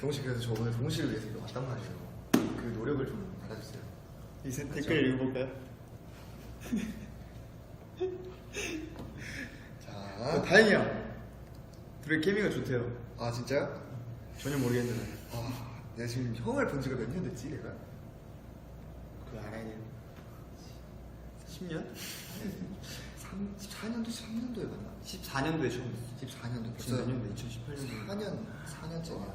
동훈 씨 그래서 저 오늘 동훈 씨를 위해서 이거 왔단 말이에요. 그 노력을 좀 받아주세요. 이 세- 그렇죠. 댓글 읽어볼까요? 자, 아, 다행이야. 둘의 케미가 좋대요. 아 진짜요? 전혀 모르겠는데. 아, 내가 지금 형을 본 지가 몇 년 됐지 내가? 그거 알아야 돼요. 10년? 3, 14년도 3년도에 만나. 14년도에 처음 봤어. 14년도 지금 몇 년도? 2018년도. 4년 4년째냐.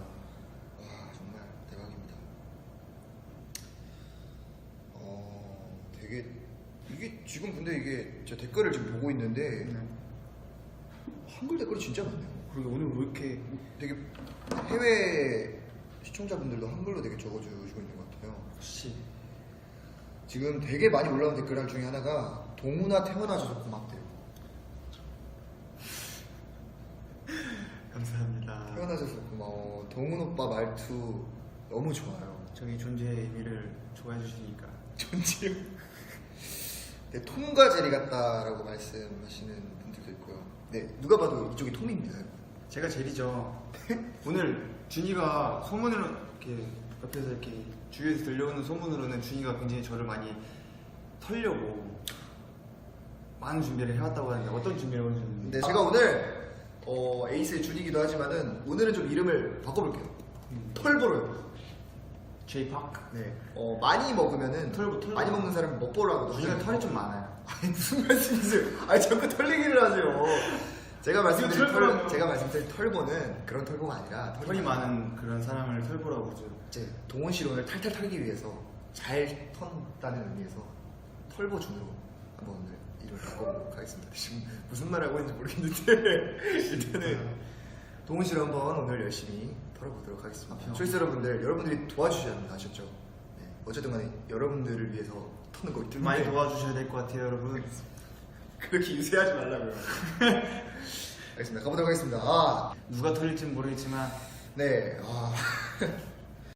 와 정말 대박입니다. 어 되게 이게 지금 근데 이게 제 댓글을 지금 보고 있는데 네. 한글 댓글이 진짜 많네요. 그리고 오늘 왜 이렇게 되게 해외 시청자분들도 한글로 되게 적어주시고 있는 것 같아요. 혹시 지금 되게 많이 올라온 댓글 중에 하나가 동훈아 태어나줘서 고맙대요. 감사합니다. 태어나줘서 고마워. 동훈 오빠 말투 너무 좋아요. 저희 존재의 의미를 좋아해 주시니까. 존재요. 네, 톰과 제리 같다라고 말씀하시는 분들도 있고요. 네, 누가 봐도 이쪽이 톰입니다. 제가 제리죠. 오늘 준이가 소문으로 이렇게 옆에서 이렇게 주위에서 들려오는 소문으로는 준이가 굉장히 저를 많이 털려고 많은 준비를 해왔다고 하는데 어떤 준비를 해오셨는데? 네, 제가 오늘 어, 에이스의 준이기도 하지만은 오늘은 좀 이름을 바꿔볼게요. 음. 털보로요. 제이파크. 네, 어, 많이 먹으면은 털보, 털보. 많이 먹는 사람은 먹보라고. 준이가 털이 좀 많아요. 아니 무슨 말씀이세요? 아니 자꾸 털 얘기를 하세요. 제가 말씀드린 털. 제가 말씀드린 털보는 그런 털보가 아니라 털이 많은 그런 사람을 털보라고 그러죠. 이제 동원 오늘 탈탈 털기 위해서 잘 턴다는 의미에서 털보 준으로 한번 오늘 이름을 바꿔보도록 하겠습니다. 지금 무슨 말 하고 있는지 모르겠는데 일단은 동원 씨를 한번 오늘 열심히 털어보도록 하겠습니다. 아, 초이스 여러분들 여러분들이 도와주셔야 합니다. 아셨죠? 네. 어쨌든 간에 여러분들을 위해서 터는 거기 때문에 많이 도와주셔야 될 것 같아요, 여러분. 그렇게 유세하지 말라고요. 알겠습니다. 가보도록 하겠습니다. 아, 누가 털릴지는 모르겠지만 네. 아.